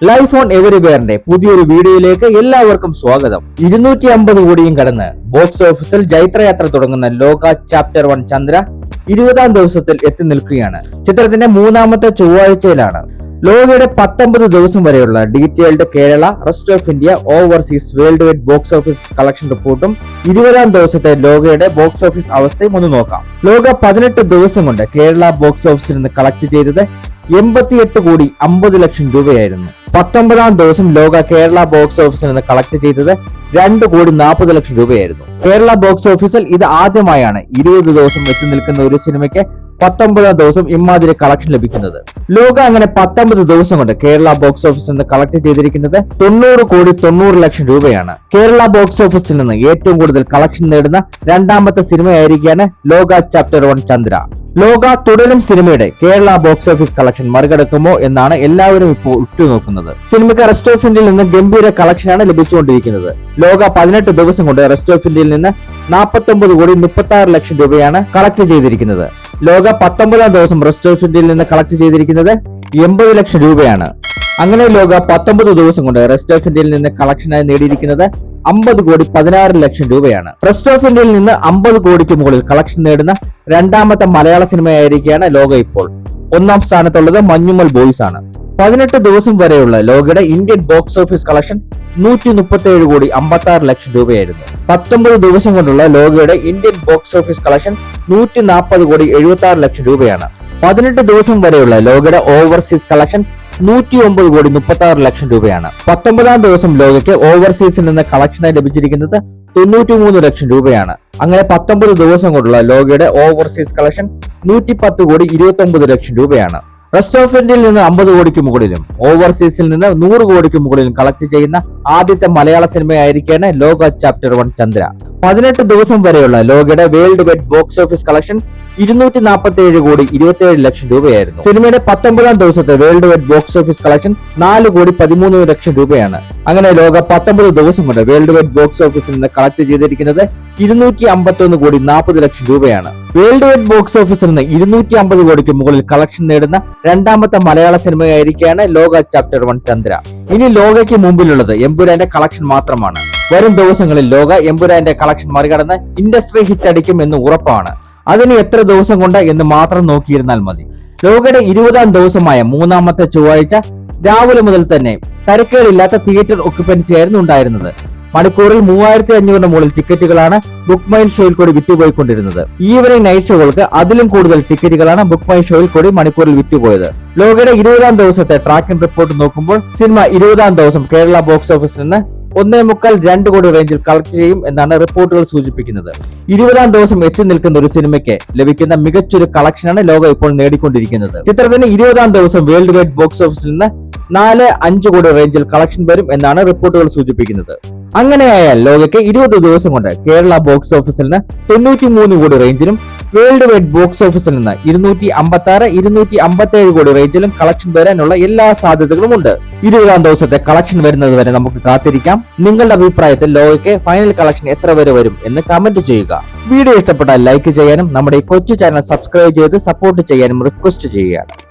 Life on എവരിവെയറിന്റെ പുതിയൊരു വീഡിയോയിലേക്ക് എല്ലാവർക്കും സ്വാഗതം. ഇരുന്നൂറ്റി അമ്പത് കോടിയും കടന്ന് ബോക്സ് ഓഫീസിൽ ജൈത്രയാത്ര തുടങ്ങുന്ന ലോക ചാപ്റ്റർ വൺ ചന്ദ്ര ഇരുപതാം ദിവസത്തിൽ എത്തി നിൽക്കുകയാണ്. ചിത്രത്തിന്റെ മൂന്നാമത്തെ ചൊവ്വാഴ്ചയിലാണ്. ലോകയുടെ പത്തൊമ്പത് ദിവസം വരെയുള്ള detailed Kerala rest of India overseas world wide box office collection റിപ്പോർട്ടും ഇരുപതാം ദിവസത്തെ ലോകയുടെ ബോക്സ് ഓഫീസ് അവസ്ഥയും ഒന്ന് നോക്കാം. ലോക പതിനെട്ട് ദിവസം കൊണ്ട് കേരള ബോക്സ് ഓഫീസിൽ നിന്ന് കളക്ട് ചെയ്തത് എൺപത്തിയെട്ട് കോടി അമ്പത് ലക്ഷം രൂപയായിരുന്നു. പത്തൊമ്പതാം ദിവസം ലോക കേരള ബോക്സ് ഓഫീസിൽ നിന്ന് കളക്ട് ചെയ്തത് രണ്ട് കോടി നാൽപ്പത് ലക്ഷം രൂപയായിരുന്നു. കേരള ബോക്സ് ഓഫീസിൽ ഇത് ആദ്യമായാണ് ഇരുപത് ദിവസം എത്തി നിൽക്കുന്ന ഒരു സിനിമയ്ക്ക് പത്തൊമ്പതാം ദിവസം ഇമാതിരി കളക്ഷൻ ലഭിക്കുന്നത്. ലോക അങ്ങനെ പത്തൊമ്പത് ദിവസം കൊണ്ട് കേരള ബോക്സ് ഓഫീസിൽ നിന്ന് കളക്ട് ചെയ്തിരിക്കുന്നത് തൊണ്ണൂറ് കോടി തൊണ്ണൂറ് ലക്ഷം രൂപയാണ്. കേരള ബോക്സ് ഓഫീസിൽ നിന്ന് ഏറ്റവും കൂടുതൽ കളക്ഷൻ നേടുന്ന രണ്ടാമത്തെ സിനിമയായിരിക്കാണ് ലോക ചാപ്റ്റർ വൺ ചന്ദ്ര. ലോക തുടരും സിനിമയുടെ കേരള ബോക്സ് ഓഫീസ് കളക്ഷൻ മറികടക്കുമോ എന്നാണ് എല്ലാവരും ഇപ്പോൾ ഉറ്റുനോക്കുന്നത്. സിനിമയ്ക്ക് റെസ്റ്റ് ഓഫ് ഇന്ത്യയിൽ നിന്ന് ഗംഭീര കളക്ഷനാണ് ലഭിച്ചുകൊണ്ടിരിക്കുന്നത്. ലോക പതിനെട്ട് ദിവസം കൊണ്ട് റെസ്റ്റ് ഓഫ് ഇന്ത്യയിൽ നിന്ന് നാൽപ്പത്തി ഒമ്പത് കോടി മുപ്പത്തി ആറ് ലക്ഷം രൂപയാണ് കളക്ട് ചെയ്തിരിക്കുന്നത്. ലോക പത്തൊമ്പതാം ദിവസം റെസ്റ്റ് ഓഫ് ഇന്ത്യയിൽ നിന്ന് കളക്ട് ചെയ്തിരിക്കുന്നത് എൺപത് ലക്ഷം രൂപയാണ്. അങ്ങനെ ലോക പത്തൊമ്പത് ദിവസം കൊണ്ട് റെസ്റ്റ് ഓഫ് ഇന്ത്യയിൽ നിന്ന് കളക്ഷനായി നേടിയിരിക്കുന്നത് അമ്പത് കോടി പതിനാറ് ലക്ഷം രൂപയാണ്. റെസ്റ്റ് ഓഫ് ഇന്ത്യയിൽ നിന്ന് അമ്പത് കോടിക്ക് മുകളിൽ കളക്ഷൻ നേടുന്ന രണ്ടാമത്തെ മലയാള സിനിമയായിരിക്കുകയാണ് ലോക ഇപ്പോൾ. ഒന്നാം സ്ഥാനത്തുള്ളത് മഞ്ഞുമൽ ബോയ്സ് ആണ്. പതിനെട്ട് ദിവസം വരെയുള്ള ലോകയുടെ ഇന്ത്യൻ ബോക്സ് ഓഫീസ് കളക്ഷൻ നൂറ്റി മുപ്പത്തി ഏഴ് കോടി അമ്പത്തി ആറ് ലക്ഷം രൂപയായിരുന്നു. പത്തൊമ്പത് ദിവസം കൊണ്ടുള്ള ലോകയുടെ ഇന്ത്യൻ ബോക്സ് ഓഫീസ് കളക്ഷൻ നൂറ്റി നാൽപ്പത് കോടി എഴുപത്തി ആറ് ലക്ഷം രൂപയാണ്. പതിനെട്ട് ദിവസം വരെയുള്ള ലോകയുടെ ഓവർസീസ് കളക്ഷൻ നൂറ്റി ഒമ്പത് കോടി മുപ്പത്തി ആറ് ലക്ഷം രൂപയാണ്. പത്തൊമ്പതാം ദിവസം ലോകയ്ക്ക് ഓവർസീസിൽ നിന്ന് കളക്ഷനായി ലഭിച്ചിരിക്കുന്നത് തൊണ്ണൂറ്റി മൂന്ന് ലക്ഷം രൂപയാണ്. അങ്ങനെ പത്തൊമ്പത് ദിവസം കൊണ്ടുള്ള ലോകയുടെ ഓവർസീസ് കളക്ഷൻ നൂറ്റി പത്ത് കോടി ഇരുപത്തി ഒമ്പത് ലക്ഷം രൂപയാണ്. റെസ്റ്റ് ഓഫ് ഇന്ത്യയിൽ നിന്ന് അമ്പത് കോടിക്ക് മുകളിലും ഓവർസീസിൽ നിന്ന് നൂറ് കോടിക്ക് മുകളിലും കളക്ട് ചെയ്യുന്ന ആദ്യത്തെ മലയാള സിനിമയായിരിക്കാണ് ലോക ചാപ്റ്റർ വൺ ചന്ദ്ര. പതിനെട്ട് ദിവസം വരെയുള്ള ലോകയുടെ world wide box office collection ഇരുന്നൂറ്റി നാൽപ്പത്തി ഏഴ് കോടി ഇരുപത്തി ഏഴ് ലക്ഷം രൂപയായിരുന്നു. സിനിമയുടെ പത്തൊമ്പതാം ദിവസത്തെ world wide box office collection നാല് കോടി പതിമൂന്ന് ലക്ഷം രൂപയാണ്. അങ്ങനെ ലോക പത്തൊമ്പത് ദിവസം കൊണ്ട് വേൾഡ് വൈഡ് ബോക്സ് ഓഫീസിൽ നിന്ന് കളക്ട് ചെയ്തിരിക്കുന്നത് ഇരുന്നൂറ്റി അമ്പത്തി ഒന്ന് കോടി നാൽപ്പത് ലക്ഷം രൂപയാണ്. വേൾഡ് വൈഡ് ബോക്സ് ഓഫീസിൽ നിന്ന് ഇരുന്നൂറ്റി അമ്പത് കോടിക്ക് മുകളിൽ കളക്ഷൻ നേടുന്ന രണ്ടാമത്തെ മലയാള സിനിമയായിരിക്കാണ് ലോക ചാപ്റ്റർ വൺ ചന്ദ്ര. ഇനി ലോകയ്ക്ക് മുമ്പിലുള്ളത് എംപുരാന്റെ കളക്ഷൻ മാത്രമാണ്. വരും ദിവസങ്ങളിൽ ലോക എംപുരാന്റെ കളക്ഷൻ മറികടന്ന് ഇൻഡസ്ട്രി ഹിറ്റ് അടിക്കും എന്ന് ഉറപ്പാണ്. അതിന് എത്ര ദിവസം കൊണ്ട് എന്ന് മാത്രം നോക്കിയിരുന്നാൽ മതി. ലോകയുടെ ഇരുപതാം ദിവസമായ മൂന്നാമത്തെ ചൊവ്വാഴ്ച രാവിലെ മുതൽ തന്നെ തരക്കേടില്ലാത്ത തിയേറ്റർ ഒക്യുപ്പൻസി ആയിരുന്നു ഉണ്ടായിരുന്നത്. മണിക്കൂറിൽ മൂവായിരത്തി അഞ്ഞൂറിന് മുകളിൽ ടിക്കറ്റുകളാണ് ബുക്ക് മൈൽ ഷോയിൽ കൂടി വിറ്റുപോയിക്കൊണ്ടിരുന്നത്. ഈവനിംഗ് നൈറ്റ് ഷോകൾക്ക് അതിലും കൂടുതൽ ടിക്കറ്റുകളാണ് ബുക്ക് മൈൻ ഷോയിൽ കൂടി മണിക്കൂറിൽ വിറ്റുപോയത്. ലോകയുടെ ഇരുപതാം ദിവസത്തെ ട്രാക്കിംഗ് റിപ്പോർട്ട് നോക്കുമ്പോൾ സിനിമ ഇരുപതാം ദിവസം കേരള ബോക്സ് ഓഫീസിൽ നിന്ന് ഒന്നേ മുക്കാൽ രണ്ട് കോടി റേഞ്ചിൽ കളക്ട് ചെയ്യും എന്നാണ് റിപ്പോർട്ടുകൾ സൂചിപ്പിക്കുന്നത്. ഇരുപതാം ദിവസം എത്തി നിൽക്കുന്ന ഒരു സിനിമയ്ക്ക് ലഭിക്കുന്ന മികച്ചൊരു കളക്ഷനാണ് ലോകം ഇപ്പോൾ നേടിക്കൊണ്ടിരിക്കുന്നത്. ചിത്രത്തിന് ഇരുപതാം ദിവസം വേൾഡ് വൈഡ് ബോക്സ് ഓഫീസിൽ നിന്ന് നാല് അഞ്ച് കോടി റേഞ്ചിൽ കളക്ഷൻ വരും എന്നാണ് റിപ്പോർട്ടുകൾ സൂചിപ്പിക്കുന്നത്. അങ്ങനെയായാൽ ലോകയ്ക്ക് ഇരുപത് ദിവസം കൊണ്ട് കേരള ബോക്സ് ഓഫീസിൽ നിന്ന് തൊണ്ണൂറ്റി മൂന്ന് കോടി റേഞ്ചിലും വേൾഡ് വൈഡ് ബോക്സ് ഓഫീസിൽ നിന്ന് ഇരുന്നൂറ്റി അമ്പത്തി ആറ് ഇരുന്നൂറ്റി അമ്പത്തി ഏഴ് കോടി റേഞ്ചിലും കളക്ഷൻ വരാനുള്ള എല്ലാ സാധ്യതകളും ഉണ്ട്. ഇരുപതാം ദിവസത്തെ കളക്ഷൻ വരുന്നത് വരെ നമുക്ക് കാത്തിരിക്കാം. നിങ്ങളുടെ അഭിപ്രായത്തിൽ ലോകയ്ക്ക് ഫൈനൽ കളക്ഷൻ എത്ര വരെ വരും എന്ന് കമന്റ് ചെയ്യുക. വീഡിയോ ഇഷ്ടപ്പെട്ടാൽ ലൈക്ക് ചെയ്യാനും നമ്മുടെ കൊച്ചു ചാനൽ സബ്സ്ക്രൈബ് ചെയ്ത് സപ്പോർട്ട് ചെയ്യാനും റിക്വസ്റ്റ് ചെയ്യുകയാണ്